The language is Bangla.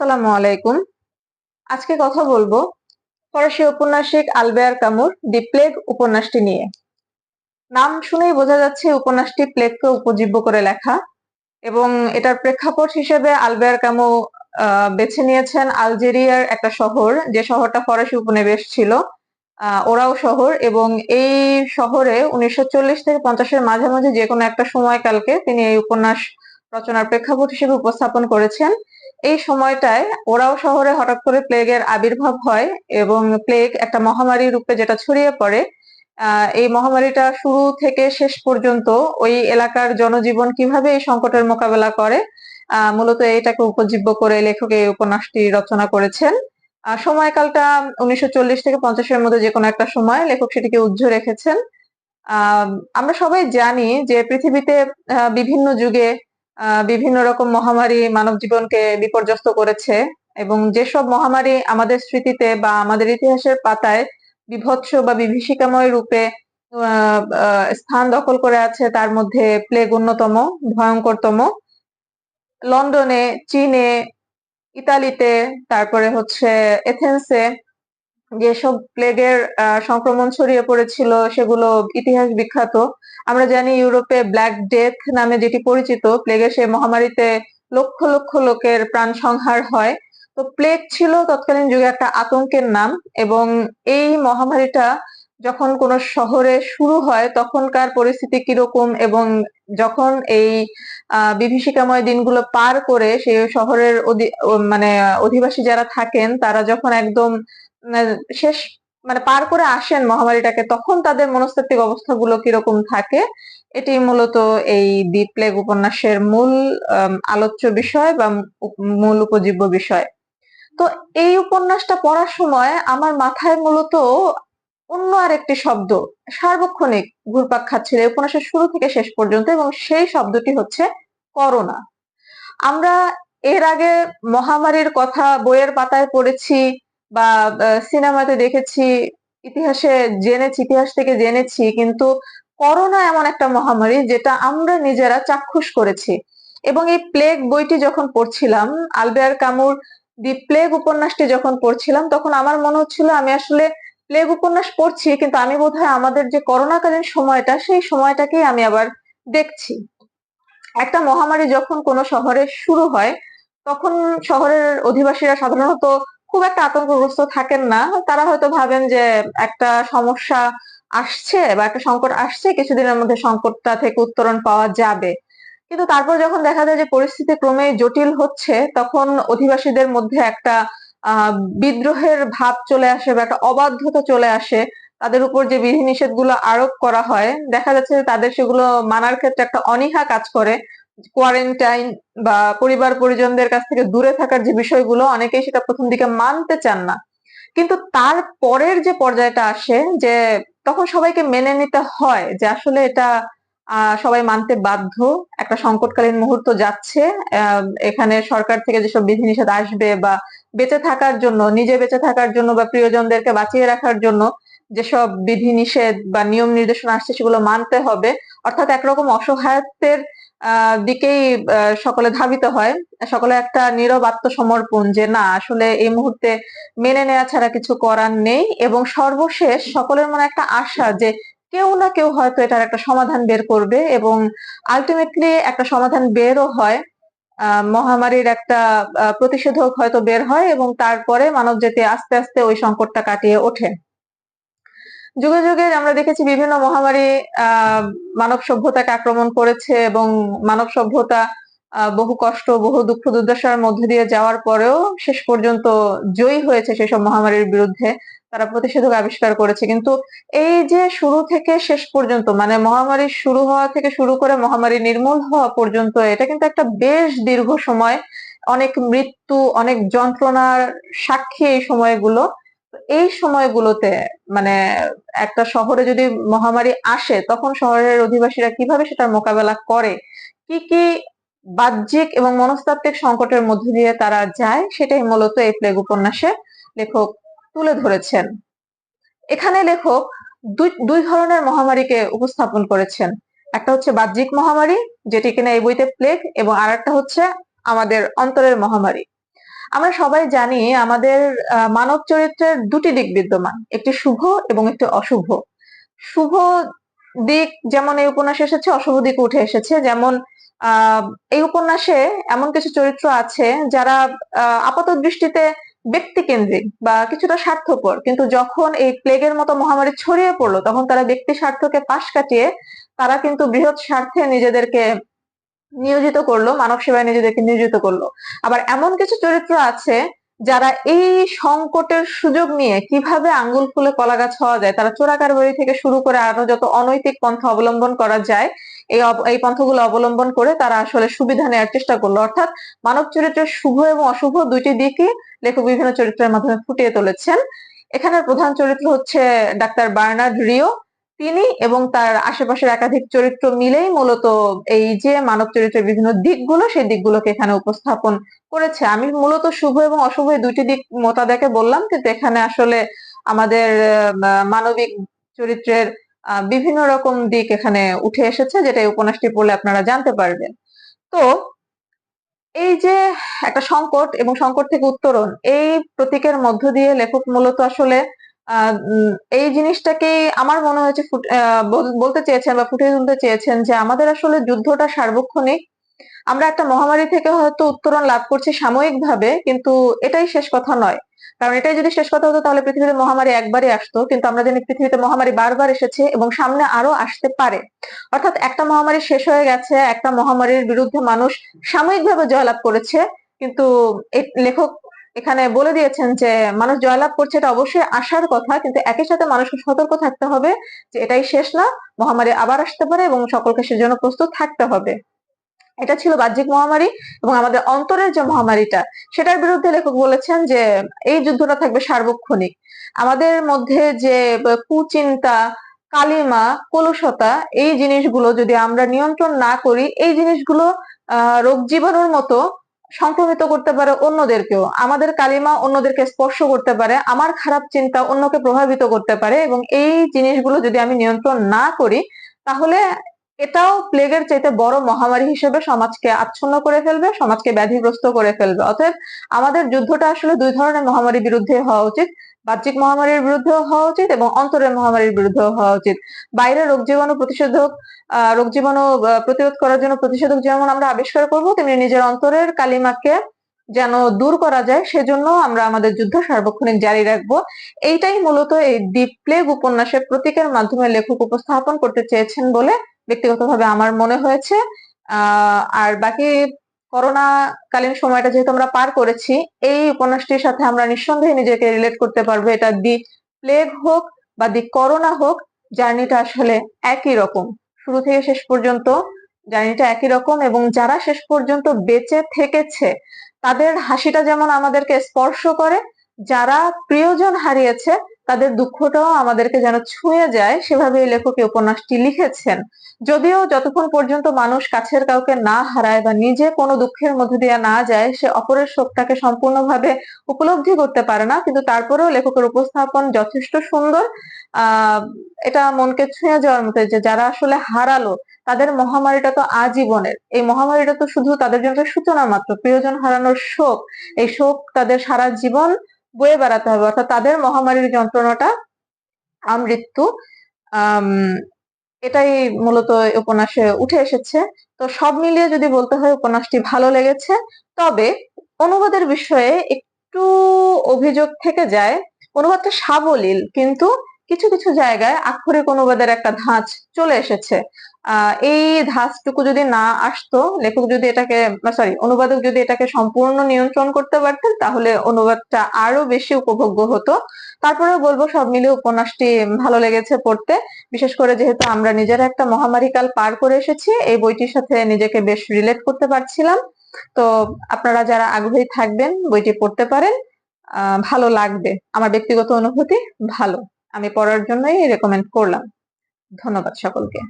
সালামু আলাইকুম। আজকে কথা বলব ফরাসি ঔপন্যাসিক আলবেয়ার কামুর দি প্লেগ উপন্যাসটি নিয়ে। নাম শুনেই বোঝা যাচ্ছে উপন্যাসটি প্লেগকে উপজীব্য করে লেখা এবং এটার প্রেক্ষাপট হিসেবে আলবেয়ার কামু বেছে নিয়েছেন আলজেরিয়ার একটা শহর, যে শহরটা ফরাসি উপনিবেশ ছিল ওরাও শহর এবং এই শহরে উনিশশো চল্লিশ থেকে পঞ্চাশের মাঝামাঝি যে কোনো একটা সময়কালকে তিনি এই উপন্যাস রচনার প্রেক্ষাপট হিসেবে উপস্থাপন করেছেন। এই সময়টায় ওরাও শহরে হঠাৎ করে প্লেগের আবির্ভাব হয় এবং প্লেগ একটা মহামারী রূপে যেটা ছড়িয়ে পড়ে এই মহামারীটা শুরু থেকে শেষ পর্যন্ত ওই এলাকার জনজীবন কীভাবে এই সংকটের মোকাবেলা করে মূলত এটাকে উপজীব্য করে লেখক এই উপন্যাসটি রচনা করেছেন। সময়কালটা উনিশশো চল্লিশ থেকে পঞ্চাশের মধ্যে যে কোনো একটা সময় লেখক সেটিকে উজ্জ্ব রেখেছেন। আমরা সবাই জানি যে পৃথিবীতে বিভিন্ন যুগে বিভিন্ন রকম মহামারী মানব জীবনকে বিপর্যস্ত করেছে এবং যেসব মহামারী আমাদের স্মৃতিতে বা আমাদের ইতিহাসের পাতায় বিভৎস বা বিভীষিকাময় রূপে স্থান দখল করে আছে, তার মধ্যে প্লেগ অন্যতম, ভয়ঙ্করতম। লন্ডনে, চীনে, ইতালিতে, তারপরে হচ্ছে এথেন্সে যেসব প্লেগের সংক্রমণ ছড়িয়ে পড়েছিল সেগুলো ইতিহাস বিখ্যাত। আমরা জানি ইউরোপে ব্ল্যাক ডেথ নামে যেটি পরিচিত প্লেগের সেই মহামারীতে লক্ষ লক্ষ লোকের প্রাণ সংহার হয়। তো প্লেগ ছিল তৎকালীন যুগে একটা আতঙ্কের নাম এবং এই মহামারীটা যখন কোন শহরে শুরু হয়, তখনকার পরিস্থিতি কীরকম এবং যখন এই বিভীষিকাময় দিনগুলো পার করে সেই শহরের মানে অধিবাসী যারা থাকেন, তারা যখন একদম শেষ মানে পার করে আসেন মহামারীটাকে, তখন তাদের মনস্তাত্ত্বিক অবস্থাগুলো কীরকম থাকে? এটি মূলত এই দি প্লেগ উপন্যাসের মূল আলোচ্য বিষয় বা মূল উপজীব্য বিষয়। তো এই উপন্যাসটা পড়ার সময় আমার মাথায় মূলত অন্য আর একটি শব্দ, সার্বক্ষণিক ঘুরপাক খাচ্ছিল এই উপন্যাসের শুরু থেকে শেষ পর্যন্ত এবং সেই শব্দটি হচ্ছে করোনা। আমরা এর আগে মহামারীর কথা বইয়ের পাতায় পড়েছি বা সিনেমাতে দেখেছি, ইতিহাসে জেনেছি, ইতিহাস থেকে জেনেছি, কিন্তু করোনা এমন একটা মহামারী যেটা আমরা নিজেরা চাক্ষুষ করেছি। এবং এই প্লেগ বইটি যখন পড়ছিলাম, আলবেয়ার কামুর দি প্লেগ উপন্যাসটি যখন পড়ছিলাম, তখন আমার মনে হচ্ছিল আমি আসলে প্লেগ উপন্যাস পড়ছি, কিন্তু আমি বোধহয় আমাদের যে করোনাকালীন সময়টা, সেই সময়টাকেই আমি আবার দেখছি। একটা মহামারী যখন কোনো শহরে শুরু হয়, তখন শহরের অধিবাসীরা সাধারণত খুব একটা আতঙ্কগ্রস্ত থাকেন না। তারা হয়তো ভাবেন যে একটা সমস্যা আসছে বা একটা সংকট আসছে, কিছুদিনের মধ্যে সংকটটা থেকে উত্তরণ পাওয়া যাবে। কিন্তু তারপর যখন দেখা যায় যে পরিস্থিতি ক্রমেই জটিল হচ্ছে, তখন অধিবাসীদের মধ্যে একটা বিদ্রোহের ভাব চলে আসে বা একটা অবাধ্যতা চলে আসে। তাদের উপর যে বিধিনিষেধগুলো আরোপ করা হয়, দেখা যাচ্ছে যে তাদের সেগুলো মানার ক্ষেত্রে একটা অনীহা কাজ করে। কোয়ারেন্টাইন বা পরিবার পরিজনদের কাছ থেকে দূরে থাকার যে বিষয়গুলো, অনেকেই সেটা প্রথম দিকে মানতে চান না। কিন্তু তার পরের যে পর্যায়টা আসে, যে তখন সবাইকে মেনে নিতে হয় যে আসলে এটা সবাই মানতে বাধ্য। একটা সংকটকালীন মুহূর্ত যাচ্ছে এখানে সরকার থেকে যেসব বিধিনিষেধ আসবে বা বেঁচে থাকার জন্য, নিজে বেঁচে থাকার জন্য বা প্রিয়জনদেরকে বাঁচিয়ে রাখার জন্য যেসব বিধিনিষেধ বা নিয়ম নির্দেশনা আসছে সেগুলো মানতে হবে। অর্থাৎ একরকম অসহায়ত্বের দিকেই সকলে ধাবিত হয়। সকলে একটা নীরব আত্মসমর্পণ যে, না, আসলে এই মুহূর্তে মেনে নেওয়া ছাড়া কিছু করার নেই। এবং সর্বশেষ সকলের মনে একটা আশা যে, কেউ না কেউ হয়তো এটার একটা সমাধান বের করবে এবং আলটিমেটলি একটা সমাধান বেরও হয়। মহামারীর একটা প্রতিষেধক হয়তো বের হয় এবং তারপরে মানব জাতি আস্তে আস্তে ওই সংকটটা কাটিয়ে ওঠে। যুগে যুগে আমরা দেখেছি বিভিন্ন মহামারী মানব সভ্যতাকে আক্রমণ করেছে এবং মানব সভ্যতা বহু কষ্ট, বহু দুঃখ, দুর্দশার মধ্যে দিয়ে যাওয়ার পরেও শেষ পর্যন্ত জয়ী হয়েছে সেসব মহামারীর বিরুদ্ধে। তারা প্রতিষেধক আবিষ্কার করেছে। কিন্তু এই যে শুরু থেকে শেষ পর্যন্ত মানে মহামারী শুরু হওয়া থেকে শুরু করে মহামারী নির্মূল হওয়া পর্যন্ত, এটা কিন্তু একটা বেশ দীর্ঘ সময়, অনেক মৃত্যু, অনেক যন্ত্রণার সাক্ষী এই সময়গুলো। এই সময়গুলোতে মানে একটা শহরে যদি মহামারী আসে, তখন শহরের অধিবাসীরা কীভাবে সেটার মোকাবেলা করে? কি কি বাহ্যিক এবং মনস্তাত্ত্বিক সংকটের মধ্যে দিয়ে তারা যায়? সেটাই মূলত এই প্লেগ উপন্যাসে লেখক তুলে ধরেছেন। এখানে লেখক দুই দুই ধরনের মহামারীকে উপস্থাপন করেছেন। একটা হচ্ছে বাহ্যিক মহামারী, যেটি কিনা এই বইতে প্লেগ, এবং আর একটা হচ্ছে আমাদের অন্তরের মহামারী। আমরা সবাই জানি আমাদের মানব চরিত্রের দুটি দিক বিদ্যমান, একটি শুভ এবং একটি অশুভ। শুভ দিক যেমন এই উপন্যাসে এসেছে, অশুভ দিক উঠে এসেছে। যেমন এই উপন্যাসে এমন কিছু চরিত্র আছে যারা আপাত দৃষ্টিতে ব্যক্তিকেন্দ্রিক বা কিছুটা স্বার্থপর। কিন্তু যখন এই প্লেগের মতো মহামারী ছড়িয়ে পড়ল, তখন তারা ব্যক্তি স্বার্থকে পাশ কাটিয়ে তারা কিন্তু বৃহৎ স্বার্থে নিজেদেরকে নিয়োজিত করল, মানব সেবায় নিজেদেরকে নিয়োজিত করল। আবার এমন কিছু চরিত্র আছে যারা এই সংকটের সুযোগ নিয়ে কীভাবে আঙ্গুল ফুলে কলা গাছ হওয়া যায়, তারা চোরাকারবারি থেকে শুরু করে আরও যত অনৈতিক পন্থা অবলম্বন করা যায়, এই এই পন্থাগুলো অবলম্বন করে তারা আসলে সুবিধা নেওয়ার চেষ্টা করল। অর্থাৎ মানব চরিত্রের শুভ এবং অশুভ দুইটি দিকই লেখক বিভিন্ন চরিত্রের মাধ্যমে ফুটিয়ে তুলেছেন। এখানের প্রধান চরিত্র হচ্ছে ডাক্তার বার্নার্ড রিও। তিনি এবং তার আশেপাশের একাধিক চরিত্র মিলেই মূলত এই যে মানব চরিত্রের বিভিন্ন দিকগুলো, সেই দিকগুলোকে এখানে উপস্থাপন করেছে। আমি মূলত শুভ এবং অশুভ এই দিক মোতাবেকে বললাম, কিন্তু এখানে আসলে আমাদের মানবিক চরিত্রের বিভিন্ন রকম দিক এখানে উঠে এসেছে, যেটা এই উপন্যাসটি পড়লে আপনারা জানতে পারবেন। তো, এই যে একটা সংকট এবং সংকট থেকে উত্তরণ, এই প্রতীকের মধ্য দিয়ে লেখক মূলত আসলে এই জিনিসটাকে আমার মনে হয়েছে বলতে চেয়েছেন বা ফুটিয়ে তুলতে চেয়েছেন যে আমাদের আসলে যুদ্ধটা সার্বক্ষণিক। আমরা একটা মহামারী থেকে হয়তো উত্তরণ লাভ করছি সাময়িকভাবে, কিন্তু এটাই শেষ কথা নয়। কারণ এটাই যদি শেষ কথা হতো, তাহলে পৃথিবীতে মহামারী একবারই আসতো, কিন্তু আমরা জানি পৃথিবীতে মহামারী বারবার এসেছে এবং সামনে আরও আসতে পারে। অর্থাৎ একটা মহামারী শেষ হয়ে গেছে, একটা মহামারীর বিরুদ্ধে মানুষ সাময়িকভাবে জয়লাভ করেছে, কিন্তু লেখক এখানে বলে দিয়েছেন যে, মানুষ জয়লাভ করছে এটা অবশ্যই আসার কথা, কিন্তু একই সাথে মানুষকে সতর্ক থাকতে হবে যে এটাই শেষ না, মহামারী আবার আসতে পারে এবং সকলকে সেজন্য প্রস্তুত থাকতে হবে। এটা ছিল বাহ্যিক মহামারী এবং আমাদের অন্তরের যে মহামারীটা, সেটার বিরুদ্ধে লেখক বলেছেন যে, এই যুদ্ধটা থাকবে সার্বক্ষণিক। আমাদের মধ্যে যে কুচিন্তা, কালিমা, কলুষতা, এই জিনিসগুলো যদি আমরা নিয়ন্ত্রণ না করি, এই জিনিসগুলো, আহ, রোগ জীবাণুর মতো সংক্রমিত করতে পারে অন্যদেরকেও। আমাদের কালিমা অন্যদেরকে স্পর্শ করতে পারে, আমার খারাপ চিন্তা অন্যকে প্রভাবিত করতে পারে এবং এই জিনিসগুলো যদি আমি নিয়ন্ত্রণ না করি, তাহলে এটাও প্লেগের চাইতে বড় মহামারী হিসেবে সমাজকে আচ্ছন্ন করে ফেলবে, সমাজকে ব্যাধিগ্রস্ত করে ফেলবে। অতএব আমাদের যুদ্ধটা আসলে দুই ধরনের মহামারীর বিরুদ্ধে হওয়া উচিত। বাহ্যিক মহামারীর বিরুদ্ধেও হওয়া উচিত এবং অন্তরের মহামারীর বিরুদ্ধেও হওয়া উচিত। বাইরে রোগ জীবাণু প্রতিষেধক রোগ জীবাণু প্রতিরোধ করার জন্য প্রতিষেধক যেমন আমরা আবিষ্কার করব, তেমনি নিজের অন্তরের কালিমাকে যেন দূর করা যায়, সেজন্য আমরা আমাদের যুদ্ধ সার্বক্ষণিক জারি রাখব। এইটাই মূলত এই দ্বীপ প্লেগ উপন্যাসের প্রতীকের মাধ্যমে লেখক উপস্থাপন করতে চেয়েছেন বলে ব্যক্তিগতভাবে আমার মনে হয়েছে। আর বাকি করোনা কালীন সময়টা যেহেতু আমরা পার করেছি, এই উপন্যাসটির সাথে আমরা নিঃসন্দেহে নিজেকে রিলেট করতে পারব। এটা দি প্লেগ হোক বা দি করোনা হোক, জার্নিটা আসলে একই রকম। শুরু থেকে শেষ পর্যন্ত জার্নিটা একই রকম এবং যারা শেষ পর্যন্ত বেঁচে থেকেছে, তাদের হাসিটা যেমন আমাদেরকে স্পর্শ করে, যারা প্রিয়জন হারিয়েছে তাদের দুঃখটাও আমাদেরকে যেন ছুঁয়ে যায়, সেভাবে এই লেখক উপন্যাসটি লিখেছেন। যদিও যতক্ষণ পর্যন্ত মানুষ কাছের কাউকে না হারায় বা নিজে কোনো দুঃখের মধ্যে দিয়ে না যায়, সে অপরের শোকটাকে সম্পূর্ণভাবে উপলব্ধি করতে পারে না। কিন্তু তারপরেও লেখকের উপস্থাপন যথেষ্ট সুন্দর। আহ এটা মনকে ছুঁয়ে যাওয়ার মতো যে যারা আসলে হারালো, তাদের মহামারীটা তো আজীবনের। এই মহামারীটা তো শুধু তাদের জন্য সূচনা মাত্র, প্রিয়জন হারানোর শোক। এই শোক তাদের সারা জীবন বয়ে বেড়াতে হবে। অর্থাৎ তাদের মহামারীর যন্ত্রণাটা আমৃত্যু। আম, এটাই মূলত উপন্যাসে উঠে এসেছে। তো সব মিলিয়ে যদি বলতে হয় উপন্যাসটি ভালো লেগেছে। তবে অনুবাদের বিষয়ে একটু অভিযোগ থেকে যায়। অনুবাদটা সাবলীল কিন্তু কিছু কিছু জায়গায় আক্ষরিক অনুবাদের একটা ধাঁচ চলে এসেছে। এই ধাঁচটুকু যদি না আসতো, লেখক যদি এটাকে সরি অনুবাদক যদি এটাকে সম্পূর্ণ নিয়ন্ত্রণ করতে পারতেন, তাহলে অনুবাদটা আরও বেশি উপভোগ্য হতো। তারপরেও বলব, সব মিলে উপন্যাসটি ভালো লেগেছে পড়তে। বিশেষ করে যেহেতু আমরা নিজেরা একটা মহামারী কাল পার করে এসেছি, এই বইটির সাথে নিজেকে বেশ রিলেট করতে পারছিলাম। তো আপনারা যারা আগ্রহী থাকবেন, বইটি পড়তে পারেন। ভালো লাগবে। আমার ব্যক্তিগত অনুভূতি ভালো। আমি পড়ার জন্যই রেকমেন্ড করলাম। ধন্যবাদ সকলকে।